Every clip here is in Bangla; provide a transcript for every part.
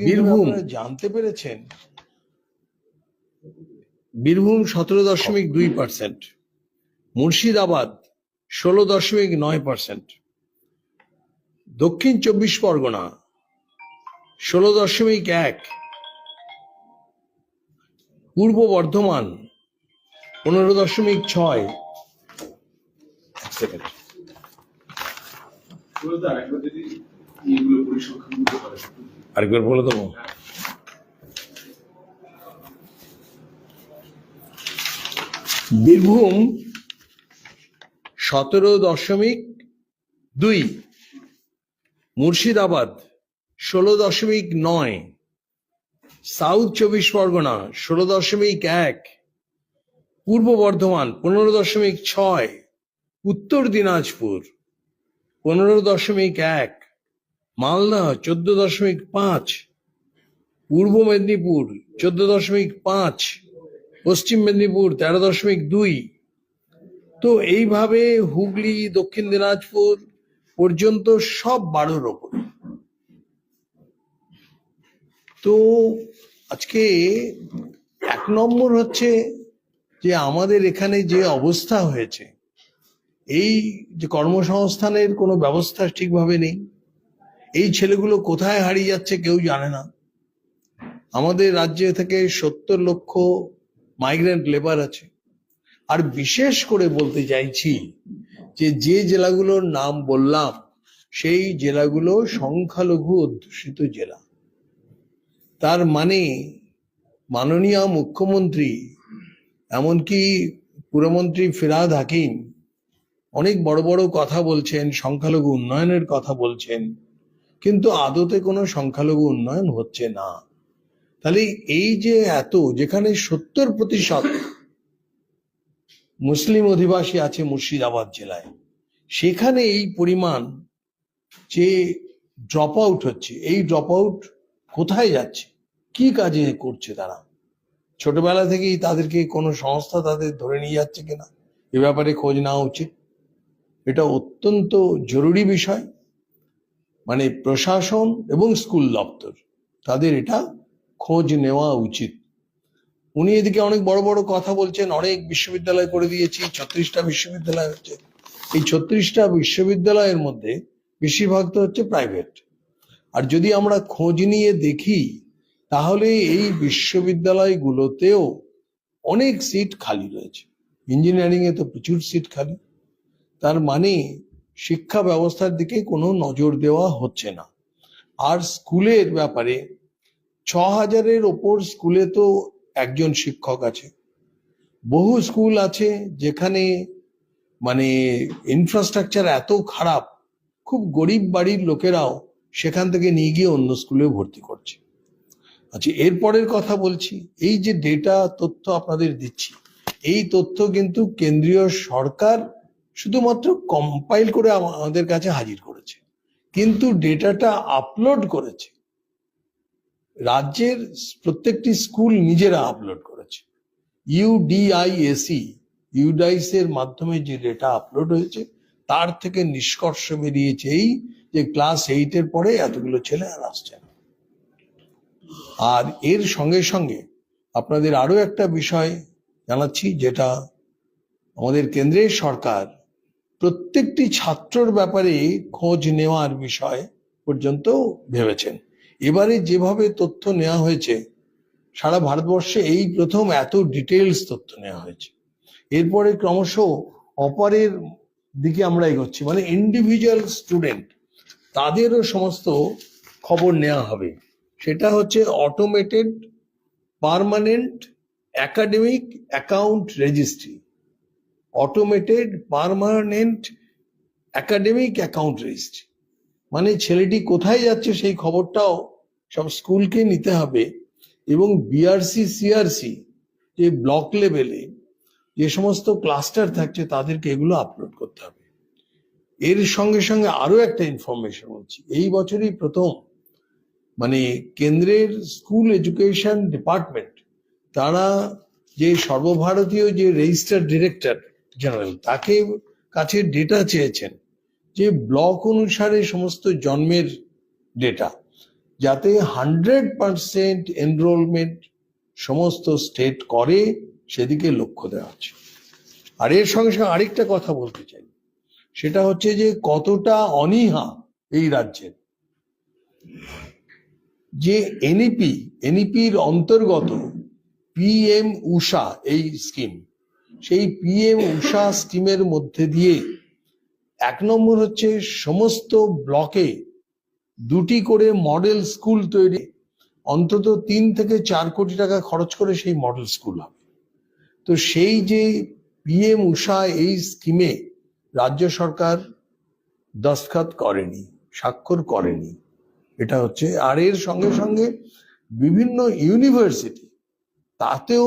বীরভূম জানতে পেরেছেন? বীরভূম সতেরো দশমিক দুই পার্সেন্ট মুর্শিদাবাদ ষোলো দশমিক নয় পার্সেন্ট দক্ষিণ চব্বিশ পরগনা ষোলো দশমিক এক পূর্ব বর্ধমান পনেরো দশমিক ছয়। সেকেন্ড। আরেকবার বলে দেবো? বীরভূম সতেরো দশমিক দুই, মুর্শিদাবাদ ষোলো দশমিক নয়, সাউথ চব্বিশ পরগনা ষোলো দশমিক এক, পূর্ব বর্ধমান পনেরো দশমিক ছয়, উত্তর দিনাজপুর পনেরো দশমিক এক। মালদা চোদ্দ দশমিক পাঁচ, পূর্ব মেদিনীপুর চোদ্দ দশমিক পাঁচ, পশ্চিম মেদিনীপুর তেরো দশমিক দুই। তো এইভাবে হুগলি, দক্ষিণ দিনাজপুর পর্যন্ত সব বারোর ওপরে। তো আজকে এক নম্বর হচ্ছে যে আমাদের এখানে যে অবস্থা হয়েছে, এই যে কর্মসংস্থানের কোনো ব্যবস্থা ঠিকভাবে নেই। এই ছেলেগুলো কোথায় হারিয়ে যাচ্ছে কেউ জানে না। আমাদের রাজ্যে থেকে সত্তর লক্ষ মাইগ্রেন্ট লেবার আছে। আর বিশেষ করে বলতে চাইছি যে যে জেলাগুলোর নাম বললাম, সেই জেলাগুলো সংখ্যালঘু অধ্যুষিত জেলা। তার মানে মাননীয় মুখ্যমন্ত্রী, এমনকি পুরমন্ত্রী ফিরাদ হাকিম, অনেক বড় বড় কথা বলছেন, সংখ্যালঘু উন্নয়নের কথা বলছেন। কিন্তু আদতে কোনো সংখ্যালঘু উন্নয়ন হচ্ছে না। তাহলে এই যে এত, যেখানে সত্তর প্রতিশত মুসলিম অধিবাসী আছে মুর্শিদাবাদ জেলায়, সেখানে এই পরিমাণ যে ড্রপ আউট হচ্ছে, এই ড্রপ আউট কোথায় যাচ্ছে? কি কাজে করছে তারা? ছোটবেলা থেকেই তাদেরকে কোনো সংস্থা তাদের ধরে নিয়ে যাচ্ছে কিনা? এ ব্যাপারে খোঁজ নেওয়া উচিত। এটা অত্যন্ত জরুরি বিষয়। মানে প্রশাসন এবং স্কুল দপ্তর, তাদের এটা খোঁজ নেওয়া উচিত। উনি এদিকে অনেক বড় বড় কথা বলছেন, অনেক বিশ্ববিদ্যালয় করে দিয়েছি, ছত্রিশটা বিশ্ববিদ্যালয় হচ্ছে এই ছত্রিশটা বিশ্ববিদ্যালয়ের মধ্যে বেশিরভাগ তো হচ্ছে প্রাইভেট আর যদি আমরা খোঁজ নিয়ে দেখি, তাহলে এই বিশ্ববিদ্যালয়গুলোতেও অনেক সিট খালি রয়েছে। ইঞ্জিনিয়ারিং এ তো প্রচুর সিট খালি। তার মানে শিক্ষা ব্যবস্থার দিকে কোনো নজর দেওয়া হচ্ছে না। আর স্কুলের ব্যাপারে ছ হাজারের ওপর স্কুলে তো একজন শিক্ষক আছে। বহু স্কুল আছে যেখানে মানে ইনফ্রাস্ট্রাকচার এত খারাপ, খুব গরিব বাড়ির লোকেরাও সেখান থেকে নিয়ে গিয়ে অন্য স্কুলে ভর্তি করছে। আচ্ছা এরপরের কথা বলছি, এই যে ডেটা তথ্য আপনাদের দিচ্ছি, এই তথ্য কিন্তু কেন্দ্রীয় সরকার শুধুমাত্র কম্পাইল করে আমাদের কাছে হাজির করেছে। কিন্তু ডেটাটা আপলোড করেছে। রাজ্যের প্রত্যেকটি স্কুল নিজেরা আপলোড করেছে। ইউডিআইএসি ইউডাইস এর মাধ্যমে যে ডেটা আপলোড হয়েছে, তার থেকে নিষ্কর্ষ বেরিয়েছে এই যে ক্লাস এইটের পরে এতগুলো ছেলে আর আসছে না। আর এর সঙ্গে সঙ্গে আপনাদের আরও একটা বিষয় জানাচ্ছি, যেটা আমাদের কেন্দ্রের সরকার প্রত্যেকটি ছাত্রর ব্যাপারে খোঁজ নেওয়ার বিষয় পর্যন্ত ভেবেছেন। এবারে যেভাবে তথ্য নেওয়া হয়েছে, সারা ভারতবর্ষে এই প্রথম এত ডিটেলস তথ্য নেওয়া হয়েছে। এরপরে ক্রমশ অপারের দিকে আমরা এগোচ্ছি মানে ইন্ডিভিজুয়াল স্টুডেন্ট তাদেরও সমস্ত খবর নেওয়া হবে। সেটা হচ্ছে automated permanent academic account registry automated permanent academic account registry মানে ছেলেটি কোথায় যাচ্ছে সেই খবরটাও সব স্কুলকে নিতে হবে এবং বিআরসি সিআরসি যে ব্লক লেভেলে যে সমস্ত ক্লাস্টার থাকছে তাদেরকে এগুলো আপলোড করতে হবে। এর সঙ্গে সঙ্গে আরও একটা ইনফরমেশন বলছি। এই বছরই প্রথম মানে কেন্দ্রের স্কুল এডুকেশন ডিপার্টমেন্ট তারা যে সর্বভারতীয় যে রেজিস্টার ডিরেক্টর জেনারেল তাকে কাছে ডেটা চেয়েছেন যে ব্লক অনুসারে সমস্ত জন্মের ডেটা যাতে হান্ড্রেড পার্সেন্ট এনরোলমেন্ট সমস্ত স্টেট করে সেদিকে লক্ষ্য দেওয়া হচ্ছে। আর এর সঙ্গে সঙ্গে আরেকটা কথা বলতে চাই, সেটা হচ্ছে যে কতটা অনীহা এই রাজ্যের। যে এনইপি এনইপির অন্তর্গত পিএম উষা এই স্কিম সেই পিএম উষা স্কিমের মধ্যে দিয়ে এক নম্বর হচ্ছে সমস্ত ব্লকে দুটি করে মডেল স্কুল তৈরি। অন্তত তিন থেকে চার কোটি টাকা খরচ করে সেই মডেল স্কুল হবে। তো সেই যে পিএম উষা এই স্কিমে রাজ্য সরকার দস্তখত করেনি, স্বাক্ষর করেনি। এটা হচ্ছে, আর এর সঙ্গে সঙ্গে বিভিন্ন ইউনিভার্সিটি, তাতেও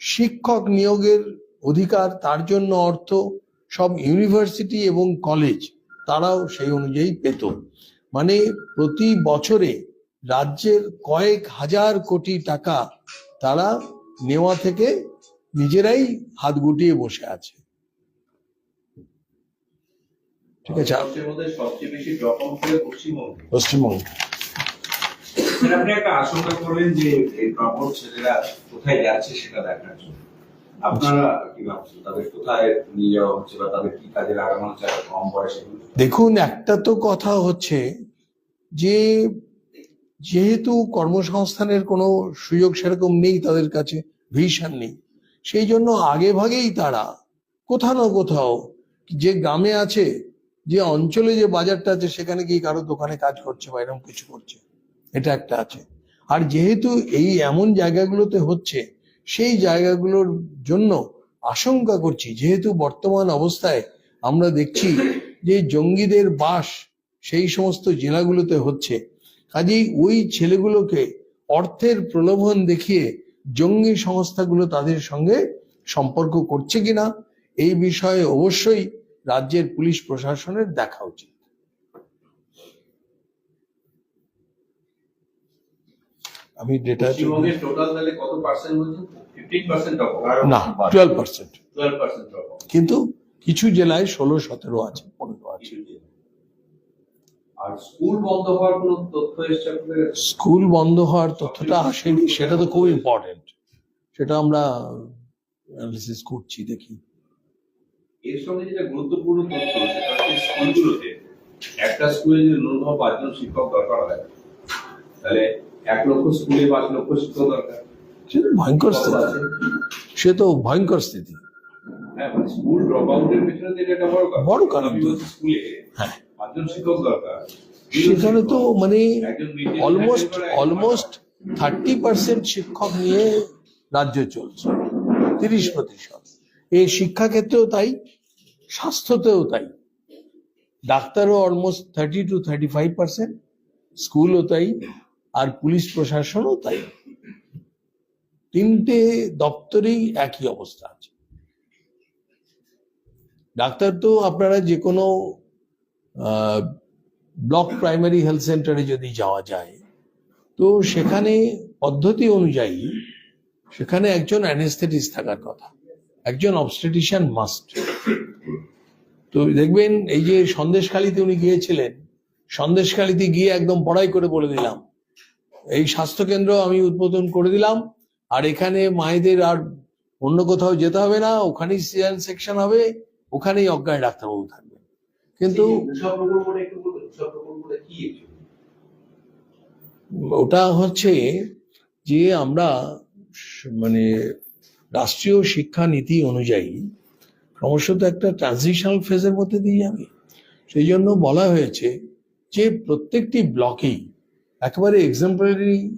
শিক্ষক নিয়োগের অধিকার তার জন্য অর্থ সব ইউনিভার্সিটি এবং কলেজ তারাও সেই অনুযায়ী পেত। মানে প্রতি বছরে রাজ্যের কয়েক হাজার কোটি টাকা তারা নেওয়া থেকে নিজেরাই হাত গুটিয়ে বসে আছে। ঠিক আছে পশ্চিমবঙ্গ। আপনি একটা আশঙ্কা করলেন যে এই ছেলেরা কোথায় যাচ্ছে সেটা দেখার জন্য। দেখুন, একটা তো কথা হচ্ছে যে, যেহেতু কর্মসংস্থানের কোনো সুযোগ সেরকম নেই তাদের কাছে ভিশন নেই, সেই জন্য আগে ভাগেই তারা কোথাও না কোথাও যে গ্রামে আছে, যে অঞ্চলে যে বাজারটা আছে, সেখানে গিয়ে কারও দোকানে কাজ করছে বা এরকম কিছু করছে। এটা একটা আছে। আর যেহেতু এই এমন জায়গাগুলোতে হচ্ছে সেই জায়গাগুলোর জন্য আশঙ্কা করছি। যেহেতু বর্তমান অবস্থায় আমরা দেখছি যে জঙ্গিদের বাস সেই সমস্ত জেলাগুলোতে হচ্ছে। কাজেই ওই ছেলেগুলোকে অর্থের প্রলোভন দেখিয়ে জঙ্গি সংস্থাগুলো তাদের সঙ্গে সম্পর্ক করছে কিনা, এই বিষয়ে অবশ্যই রাজ্যের পুলিশ প্রশাসনের দেখা উচিত আমি ডেটা পশ্চিমবঙ্গের টোটাল তাহলে কত পার্সেন্ট বলছেন ফিফটিন পার্সেন্ট ড্রপ না টুয়েলভ পার্সেন্ট কিন্তু কিছু জেলায় ষোলো সতেরো আছে পনেরো আছে? স্কুল বন্ধ হওয়ার তথ্যটা আসেনি সেটা তো খুব ইম্পর্টেন্ট সেটা আমরা অ্যানালিসিস করছি দেখি। এর সঙ্গে যেটা গুরুত্বপূর্ণ তথ্য সেটা হচ্ছে স্কুলগুলোতে একটা স্কুলে যদি ন্যূনতম পাঁচজন শিক্ষক দরকার হয় তাহলে এক লক্ষ স্কুলে পাঁচ লক্ষ শিক্ষক দরকার। সে তো ভয়ঙ্কর স্থিতি। সে তো ভয়ঙ্কর স্থিতি। হ্যাঁ মানে স্কুল ড্রপ আউটের পেছনে তো একটা বড় কারণ। বড় স্কুলে হ্যাঁ। পাঁচজন শিক্ষক দরকার। সেখানে তো মানে অলমোস্ট অলমোস্ট থার্টি পার্সেন্ট শিক্ষক নিয়ে রাজ্য চলছে। তিরিশ প্রতিশত। এই শিক্ষাক্ষেত্রেও তাই স্বাস্থ্যতেও তাই। ডাক্তারও almost thirty two thirty five percent স্কুলও তাই। আর পুলিশ প্রশাসনও তাই। তিনটে দপ্তরেই একই অবস্থা আছে। ডাক্তার তো আপনারা যে কোনো ব্লক প্রাইমারি হেলথ সেন্টারে যদি যাওয়া যায়, তো সেখানে পদ্ধতি অনুযায়ী সেখানে একজন অ্যানেস্থেটিস্ট থাকার কথা, একজন অবস্টেটিশিয়ান মাস্ট। তো দেখবেন এই যে সন্দেশখালিতে উনি গিয়েছিলেন, সন্দেশখালিতে গিয়ে একদম পড়াই করে বলে দিলাম এই স্বাস্থ্যকেন্দ্র আমি উদ্বোধন করে দিলাম। আর এখানে মায়েদের আর অন্য কোথাও যেতে হবে না ওখানেই সিজার সেকশন হবে ওখানেই অজ্ঞান ডাক্তারবাবু থাকবেন। কিন্তু? ওটা হচ্ছে যে আমরা মানে রাষ্ট্রীয় শিক্ষা নীতি অনুযায়ী ক্রমশত একটা ট্রানজিশনাল ফেজের মধ্যে দিয়ে যাবে। সেই জন্য বলা হয়েছে যে প্রত্যেকটি ব্লকেই একেবারে এক্সাম্পলারি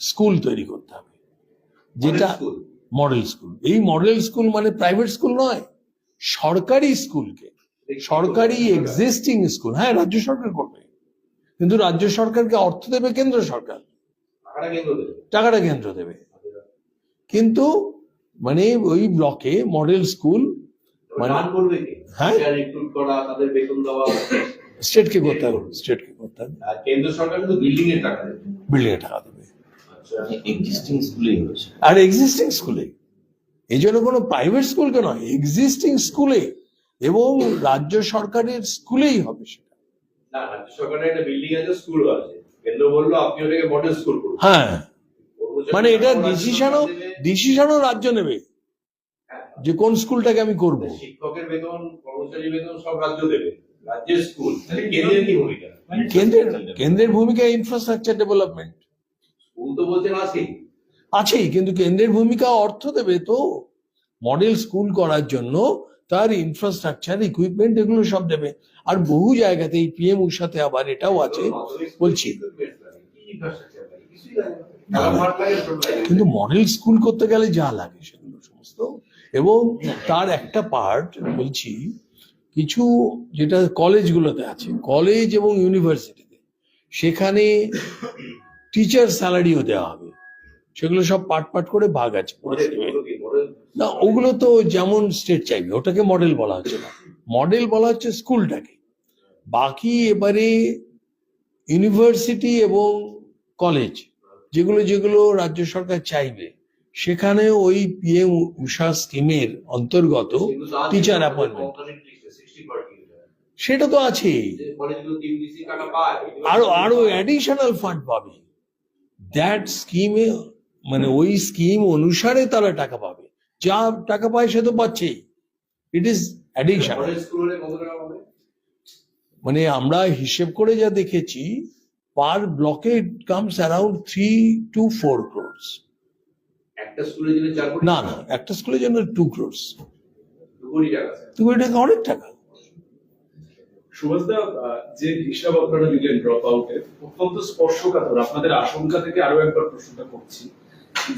স্কুল তৈরি করতে হবে। যেটা মডেল স্কুল এই মডেল স্কুল মানে প্রাইভেট স্কুল নয় সরকারি স্কুলকে সরকারি এক্সিস্টিং স্কুল হ্যাঁ রাজ্য সরকার করবে। কিন্তু রাজ্য সরকারকে অর্থ দেবে কেন্দ্র সরকার। টাকাটা কেন্দ্র দেবে। কিন্তু মানে ওই ব্লকে মডেল স্কুল মানে- হ্যাঁ। স্টেটকে করতে হবে স্টেটকে করতে হবে। কেন্দ্র সরকার কিন্তু বিল্ডিং এর টাকা দেবে। বিল্ডিং এ টাকা দেবে। এক্সিস্টিং স্কুলেই হয়েছে। আর এক্সিস্টিং স্কুলে এই জন্য কোনো প্রাইভেট স্কুলকে নয় এক্সিস্টিং স্কুলে এবং রাজ্য সরকারের স্কুলেই হবে সেটা। না রাজ্য সরকারের একটা বিল্ডিং আছে স্কুলও আছে। কেন্দ্র বলল আপনি ওটাকে মডেল স্কুল করুন। হ্যাঁ। মানে এটা ডিসিশনও ডিসিশনও রাজ্য নেবে হ্যাঁ। যে কোন স্কুলটাকে আমি করব। শিক্ষকের বেতন কর্মচারী বেতন সব রাজ্য দেবে। রাজ্যের স্কুল তাহলে কেন্দ্রের কি ভূমিকা? কেন্দ্রের কেন্দ্রের ভূমিকা ইনফ্রাস্ট্রাকচার ডেভেলপমেন্ট স্কুল তো বলছেন আছেই। আছেই কিন্তু কেন্দ্রের ভূমিকা অর্থ দেবে তো। মডেল স্কুল করার জন্য তার ইনফ্রাস্ট্রাকচার ইকুইপমেন্ট এগুলো সব দেবে। আর বহু জায়গাতে এই পিএম সাথে আবার এটাও আছে বলছি। কিন্তু মডেল স্কুল করতে গেলে যা লাগে সেগুলো সমস্ত। এবং তার একটা পার্ট বলছি কিছু যেটা কলেজগুলোতে আছে কলেজ এবং ইউনিভার্সিটিতে সেখানে টিচার স্যালারিও দেওয়া হবে। সেগুলো সব পার্ট পার্ট করে ভাগ আছে। না ওগুলো তো যেমন স্টেট চাইবে ওটাকে মডেল বলা হচ্ছে না। মডেল বলা হচ্ছে স্কুলটাকে। বাকি এবারে ইউনিভার্সিটি এবং কলেজ যেগুলো যেগুলো রাজ্য সরকার চাইবে সেখানে ওই পিএম উষা স্কিমের অন্তর্গত টিচার অ্যাপয়েন্টমেন্ট সেটা তো আছেই। আরও আরও অ্যাডিশনাল ফান্ড পাবে। দ্যাট স্কিমে মানে ওই স্কিম অনুসারে তারা টাকা পাবে। যা টাকা পায় সে তো পাচ্ছেই। ইট ইজ অ্যাডিশন মানে আমরা হিসেব করে যা দেখেছি পার ব্লকে it comes around three to four crores না না একটা স্কুলের জন্য টু ক্রোর্স দু কোটি কোটি টাকা অনেক টাকা। সুভাষদা যে হিসাব আপনারা দিলেন ড্রপ আউটের অত্যন্ত স্পর্শকাতর। আপনাদের আশঙ্কা থেকে আরও একবার প্রশ্নটা করছি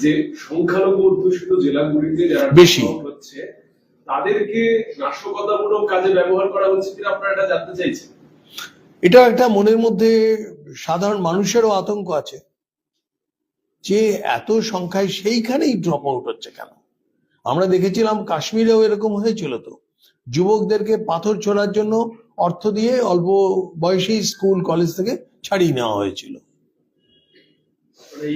যে সংখ্যালঘু অধ্যুষিত জেলাগুলিতে যারা বেশি। হচ্ছে তাদেরকে নাশকতামূলক কাজে ব্যবহার করা হচ্ছে কিনা আপনারা এটা জানতে চাইছেন? এটা একটা মনের মধ্যে সাধারণ মানুষেরও আতঙ্ক আছে যে এত সংখ্যায় সেইখানেই ড্রপ আউট হচ্ছে কেন? আমরা দেখেছিলাম কাশ্মীরেও এরকম হয়েছিল তো। যুবকদেরকে পাথর ছোড়ার জন্য অর্থ দিয়ে অল্প বয়সেই স্কুল কলেজ থেকে ছাড়িয়ে নেওয়া হয়েছিল। মানে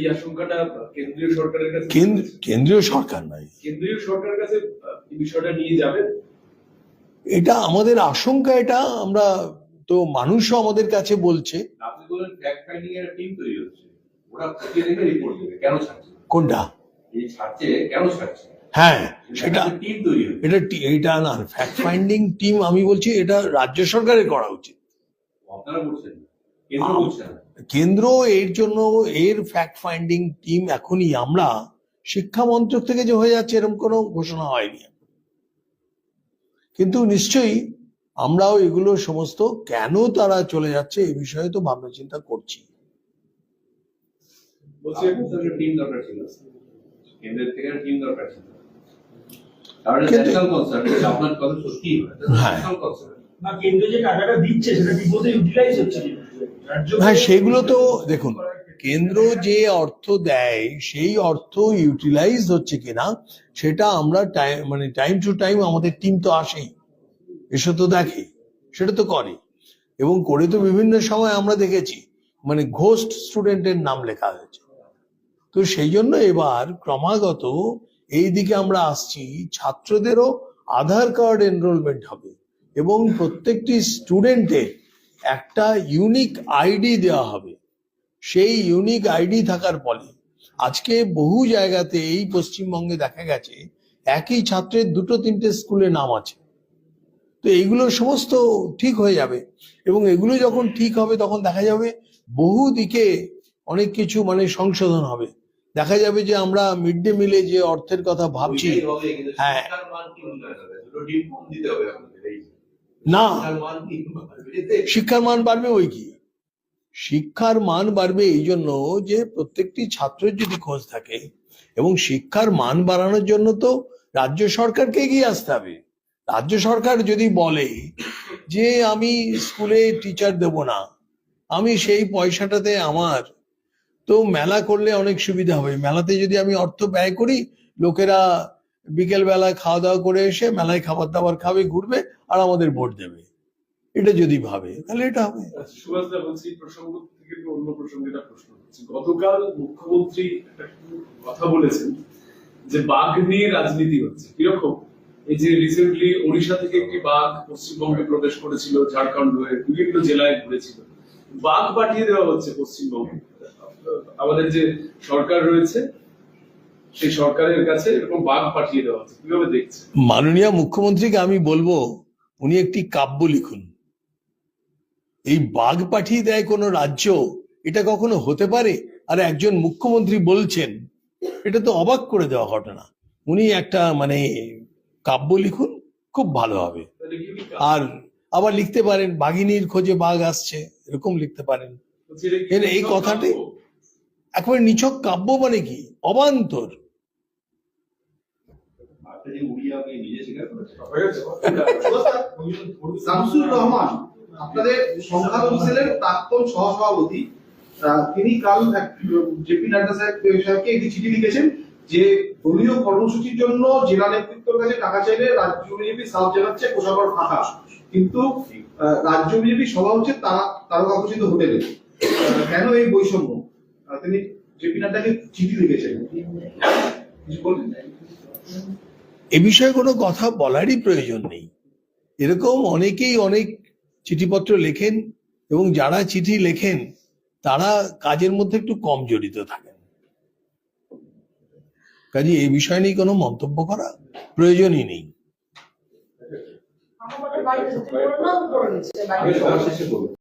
কেন্দ্রীয় সরকার নয়। কেন্দ্রীয় সরকারের কাছে বিষয়টা নিয়ে যাবেন? এটা আমাদের আশঙ্কা এটা আমরা তো মানুষও আমাদের কাছে বলছে। কোনটা? ছাড়ছে কেন ছাড়ছে? হ্যাঁ সেটা এটা এটা না ফ্যাক্ট ফাইন্ডিং টিম আমি বলছি এটা রাজ্য সরকারের করা উচিত। কেন্দ্র এর জন্য এর ফ্যাক্ট ফাইন্ডিং টিম এখনই আমরা শিক্ষা মন্ত্রক থেকে যে হয়ে যাচ্ছে এরকম কোনো ঘোষণা হয়নি। কিন্তু নিশ্চয়ই আমরাও এগুলো সমস্ত কেন তারা চলে যাচ্ছে এ বিষয়ে তো ভাবনা চিন্তা করছি। বলছি টিম দরকার ছিল। কেন্দ্রের থেকে টিম দরকার ছিল। কিন্তু- আপনার কথা সত্যি হ্যাঁ। ন্যাশনাল কনসার্ন না কেন্দ্র যে টাকাটা দিচ্ছে সেটা ঠিক ইউটিলাইজ হচ্ছে হ্যাঁ সেগুলো তো দেখুন কেন্দ্র যে অর্থ দেয় সেই অর্থ ইউটিলাইজ হচ্ছে কিনা সেটা আমরা টাইম মানে টাইম টু টাইম আমাদের টিম তো আসেই। এসে তো দেখে সেটা তো করে। এবং করে তো বিভিন্ন সময় আমরা দেখেছি মানে ঘোস্ট স্টুডেন্টের নাম লেখা হয়েছে। তো সেই জন্য এবার ক্রমাগত এই দিকে আমরা আসছি, ছাত্রদেরও আধার কার্ড এনরোলমেন্ট হবে এবং প্রত্যেকটি স্টুডেন্টের একটা ইউনিক আইডি দেওয়া হবে। সেই ইউনিক আইডি থাকার ফলে আজকে বহু জায়গাতে এই পশ্চিমবঙ্গে দেখা গেছে, একই ছাত্রের দুটো তিনটে স্কুলে নাম আছে। তো এইগুলো সমস্ত ঠিক হয়ে যাবে এবং এগুলো যখন ঠিক হবে তখন দেখা যাবে বহু দিকে অনেক কিছু মানে সংশোধন হবে। দেখা যাবে যে আমরা মিড ডে মিলে যে অর্থের কথা ভাবছি হ্যাঁ। না? শিক্ষার মান বাড়বে ওই কি শিক্ষার মান বাড়বে এই জন্য যে প্রত্যেকটি ছাত্রের যদি খোঁজ থাকে এবং শিক্ষার মান বাড়ানোর জন্য তো রাজ্য সরকারকে এগিয়ে আসতে হবে রাজ্য সরকার যদি বলে যে আমি স্কুলে টিচার দেব না আমি সেই পয়সাটাতে আমার তো মেলা করলে অনেক সুবিধা হবে মেলাতে যদি আমি অর্থ ব্যয় করি, লোকেরা বিকেল বেলা খাওয়া দাওয়া করে এসে মেলায় খাবার দাবার খাবে, ঘুরবে আর আমাদের ভোট দেবে। এটা যদি ভাবে, তাহলে এটা হবে। করছি। গতকাল মুখ্যমন্ত্রী কথা বলেছেন যে বাঘ নিয়ে রাজনীতি হচ্ছে। কীরকম? এই যে রিসেন্টলি ওড়িশা থেকে একটি বাঘ পশ্চিমবঙ্গে প্রবেশ করেছিল, ঝাড়খণ্ড হয়ে বিভিন্ন জেলায় ঘুরেছিল। বাঘ পাঠিয়ে দেওয়া হচ্ছে পশ্চিমবঙ্গে। আমাদের যে সরকার রয়েছে সেই সরকারের কাছে এরকম বাঘ পাঠিয়ে দেওয়া হচ্ছে। কীভাবে দেখছে মাননীয় মুখ্যমন্ত্রীকে আমি বলব উনি একটি কাব্য লিখুন। এই বাঘ পাঠিয়ে দেয় কোনো রাজ্য এটা কখনো হতে পারে? আর একজন মুখ্যমন্ত্রী বলছেন এটা তো অবাক করে দেওয়া ঘটনা। উনি একটা মানে কাব্য লিখুন খুব ভালো হবে? আর আবার লিখতে পারেন বাঘিনীর খোঁজে বাঘ আসছে এরকম লিখতে পারেন। এই কথাটি-? একেবারে নিছক কাব্য মানে কি? অবান্তর। শামসুর রহমান আপনাদের সংখ্যালঘু সেলের প্রাক্তন সহসভাপতি। তিনি কাল জেপি নাড্ডা সাহেব সাহেবকে একটি চিঠি লিখেছেন যে দলীয় কর্মসূচির জন্য জেলা নেতৃত্বের কাছে টাকা চাইলে রাজ্য বিজেপি সাফ জানাচ্ছে কোষাগর ফাঁকা। কিন্তু আহ, রাজ্য বিজেপি সভা হচ্ছে তারা তারকাখচিত হোটেলে। কেন এই বৈষম্য? তিনি জেপি নাড্ডাকে চিঠি লিখেছেন। কিছু বলবেন? এ বিষয়ে কোনো কথা বলারই প্রয়োজন নেই। এরকম অনেকেই অনেক চিঠিপত্র লেখেন এবং যারা চিঠি লেখেন তারা কাজের মধ্যে একটু কম জড়িত থাকেন। কাজে এই বিষয় নিয়ে কোনো মন্তব্য করা প্রয়োজনই নেই।